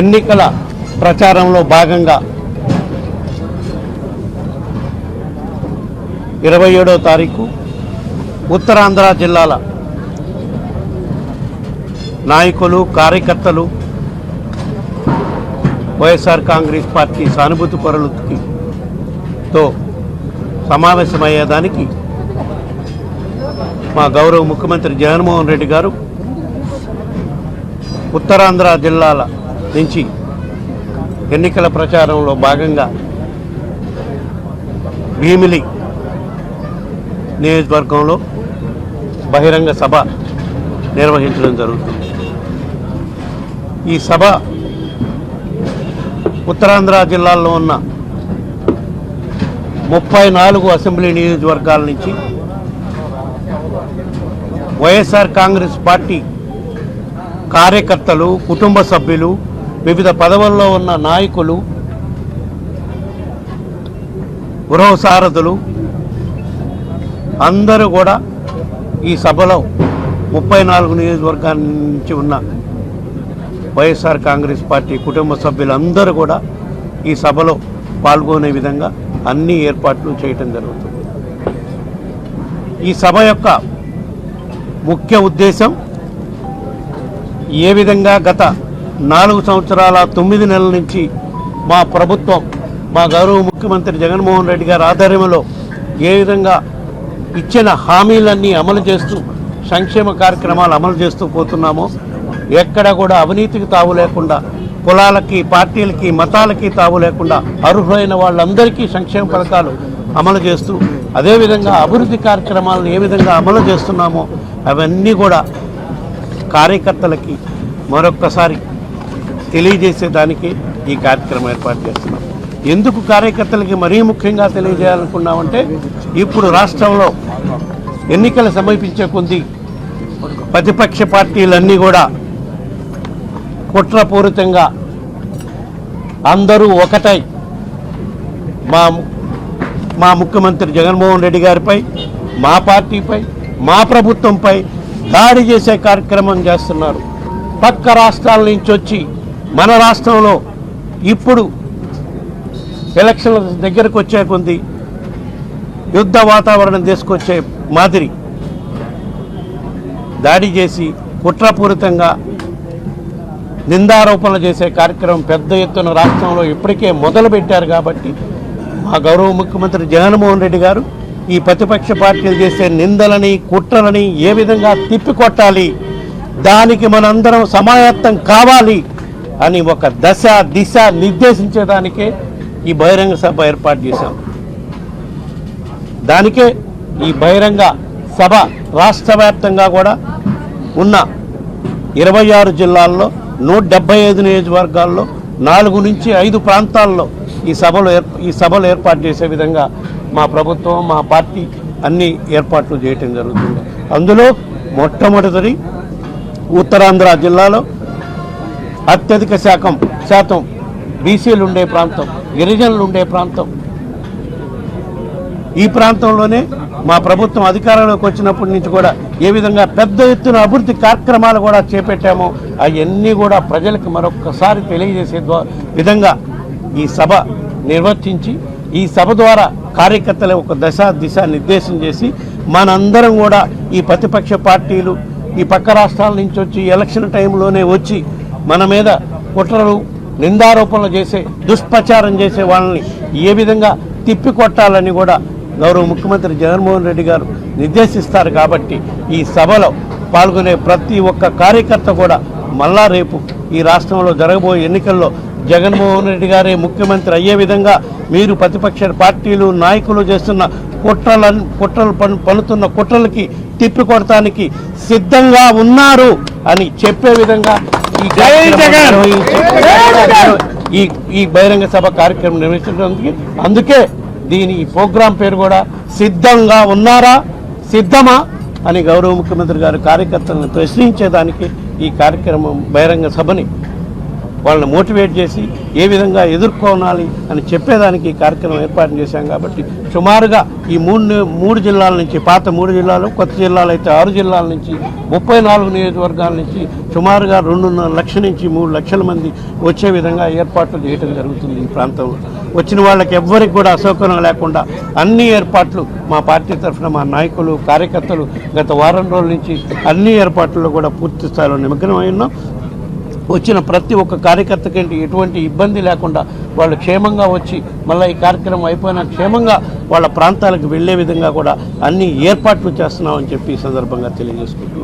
ఎన్నికల ప్రచారంలో భాగంగా ఇరవై ఏడో తారీఖు ఉత్తరాంధ్ర జిల్లాల నాయకులు కార్యకర్తలు వైఎస్ఆర్ కాంగ్రెస్ పార్టీ సానుభూతి పరులతో తో సమావేశమయ్యేదానికి మా గౌరవ ముఖ్యమంత్రి జగన్మోహన్ రెడ్డి గారు ఉత్తరాంధ్ర జిల్లాల నుంచి ఎన్నికల ప్రచారంలో భాగంగా భీమిలి నియోజకవర్గంలో బహిరంగ సభ నిర్వహించడం జరుగుతుంది. ఈ సభ ఉత్తరాంధ్ర జిల్లాల్లో ఉన్న ముప్పై నాలుగు అసెంబ్లీ నియోజకవర్గాల నుంచి వైఎస్ఆర్ కాంగ్రెస్ పార్టీ కార్యకర్తలు కుటుంబ సభ్యులు వివిధ పదవుల్లో ఉన్న నాయకులు గృహ సారథులు అందరూ కూడా ఈ సభలో ముప్పై నాలుగు నియోజకవర్గాల నుంచి ఉన్న వైఎస్ఆర్ కాంగ్రెస్ పార్టీ కుటుంబ సభ్యులందరూ కూడా ఈ సభలో పాల్గొనే విధంగా అన్ని ఏర్పాట్లు చేయటం జరుగుతుంది. ఈ సభ యొక్క ముఖ్య ఉద్దేశం ఏ విధంగా గత నాలుగు సంవత్సరాల తొమ్మిది నెలల నుంచి మా ప్రభుత్వం మా గౌరవ ముఖ్యమంత్రి జగన్మోహన్ రెడ్డి గారి ఆధ్వర్యంలో ఏ విధంగా ఇచ్చిన హామీలన్నీ అమలు చేస్తూ సంక్షేమ కార్యక్రమాలు అమలు చేస్తూ పోతున్నామో ఎక్కడ కూడా అవినీతికి తావు లేకుండా కులాలకి పార్టీలకి మతాలకి తావు లేకుండా అర్హులైన వాళ్ళందరికీ సంక్షేమ పథకాలు అమలు చేస్తూ అదేవిధంగా అభివృద్ధి కార్యక్రమాలను ఏ విధంగా అమలు చేస్తున్నామో అవన్నీ కూడా కార్యకర్తలకి మరొక్కసారి తెలియజేసేదానికి ఈ కార్యక్రమం ఏర్పాటు చేస్తున్నాం. ఎందుకు కార్యకర్తలకి మరీ ముఖ్యంగా తెలియజేయాలనుకున్నామంటే ఇప్పుడు రాష్ట్రంలో ఎన్నికలు సమీపించే కొద్ది ప్రతిపక్ష పార్టీలన్నీ కూడా కుట్రపూరితంగా అందరూ ఒకటై మా మా ముఖ్యమంత్రి జగన్మోహన్ రెడ్డి గారిపై మా పార్టీపై మా ప్రభుత్వంపై దాడి చేసే కార్యక్రమం చేస్తున్నారు. పక్క రాష్ట్రాల నుంచి వచ్చి మన రాష్ట్రంలో ఇప్పుడు ఎలక్షన్ల దగ్గరకు వచ్చే కొంది యుద్ధ వాతావరణం తీసుకొచ్చే మాదిరి దాడి చేసి కుట్రపూరితంగా నిందారోపణలు చేసే కార్యక్రమం పెద్ద ఎత్తున రాష్ట్రంలో ఇప్పటికే మొదలుపెట్టారు కాబట్టి మా గౌరవ ముఖ్యమంత్రి జగన్మోహన్ రెడ్డి గారు ఈ ప్రతిపక్ష పార్టీలు చేసే నిందలని కుట్రలని ఏ విధంగా తిప్పికొట్టాలి? దానికి మనందరం సమాయత్తం కావాలి. అని ఒక దశ దిశ నిర్దేశించడానికే ఈ బహిరంగ సభ ఏర్పాటు చేశాం. దానికే ఈ బహిరంగ సభ రాష్ట్ర వ్యాప్తంగా కూడా ఉన్న ఇరవై ఆరు జిల్లాల్లో నూట డెబ్బై ఐదు నియోజకవర్గాల్లో నాలుగు నుంచి ఐదు ప్రాంతాల్లో ఈ సభలు ఈ సభలు ఏర్పాటు చేసే విధంగా మా ప్రభుత్వం మా పార్టీ అన్ని ఏర్పాట్లు చేయటం జరుగుతుంది. అందులో మొట్టమొదటిది ఉత్తరాంధ్ర జిల్లాలో అత్యధిక శాతం శాతం బీసీలు ఉండే ప్రాంతం గిరిజనులు ఉండే ప్రాంతం. ఈ ప్రాంతంలోనే మా ప్రభుత్వం అధికారంలోకి వచ్చినప్పటి నుంచి కూడా ఏ విధంగా పెద్ద ఎత్తున అభివృద్ధి కార్యక్రమాలు కూడా చేపట్టామో అవన్నీ కూడా ప్రజలకు మరొక్కసారి తెలియజేసే విధంగా ఈ సభ నిర్వర్తించి ఈ సభ ద్వారా కార్యకర్తల ఒక దశ దిశ నిర్దేశం చేసి మనందరం కూడా ఈ ప్రతిపక్ష పార్టీలు ఈ పక్క రాష్ట్రాల నుంచి వచ్చి ఎలక్షన్ టైంలోనే వచ్చి మన మీద కుట్రలు నిందారోపణలు చేసే దుష్ప్రచారం చేసే వాళ్ళని ఏ విధంగా తిప్పికొట్టాలని కూడా గౌరవ ముఖ్యమంత్రి జగన్మోహన్ రెడ్డి గారు నిర్దేశిస్తారు కాబట్టి ఈ సభలో పాల్గొనే ప్రతి ఒక్క కార్యకర్త కూడా మళ్ళా రేపు ఈ రాష్ట్రంలో జరగబోయే ఎన్నికల్లో జగన్మోహన్ రెడ్డి గారే ముఖ్యమంత్రి అయ్యే విధంగా మీరు ప్రతిపక్ష పార్టీలు నాయకులు చేస్తున్న కుట్రల కుట్రలు పను పనుతున్న కుట్రలకి తిప్పికొడటానికి సిద్ధంగా ఉన్నారు అని చెప్పే విధంగా ఈ ఈ ఈ బహిరంగ సభ కార్యక్రమం నిర్వహించడానికి అందుకే దీని ఈ ప్రోగ్రాం పేరు కూడా సిద్ధంగా ఉన్నారా? సిద్ధమా? అని గౌరవ ముఖ్యమంత్రి గారు కార్యకర్తలను ప్రశ్నించేదానికి ఈ కార్యక్రమం బహిరంగ సభని వాళ్ళని మోటివేట్ చేసి ఏ విధంగా ఎదుర్కోనాలి అని చెప్పేదానికి ఈ కార్యక్రమం ఏర్పాటు చేశాం కాబట్టి సుమారుగా ఈ మూడు మూడు జిల్లాల నుంచి పాత మూడు జిల్లాలు కొత్త జిల్లాలు అయితే ఆరు జిల్లాల నుంచి ముప్పై నాలుగు నియోజకవర్గాల నుంచి సుమారుగా రెండున్నర లక్షల నుంచి మూడు లక్షల మంది వచ్చే విధంగా ఏర్పాట్లు చేయడం జరుగుతుంది ఈ ప్రాంతంలో. వచ్చిన వాళ్ళకి ఎవ్వరికి కూడా అసౌకర్యం లేకుండా అన్ని ఏర్పాట్లు మా పార్టీ తరఫున మా నాయకులు కార్యకర్తలు గత వారం రోజుల నుంచి అన్ని ఏర్పాట్లలో కూడా పూర్తి స్థాయిలో నిమగ్నమై ఉన్నాం. వచ్చిన ప్రతి ఒక్క కార్యకర్తకి ఎటువంటి ఇబ్బంది లేకుండా వాళ్ళు క్షేమంగా వచ్చి మళ్ళీ ఈ కార్యక్రమం అయిపోయిన క్షేమంగా వాళ్ళ ప్రాంతాలకు వెళ్ళే విధంగా కూడా అన్ని ఏర్పాట్లు చేస్తున్నామని చెప్పి ఈ సందర్భంగా తెలియజేసుకుంటున్నాం.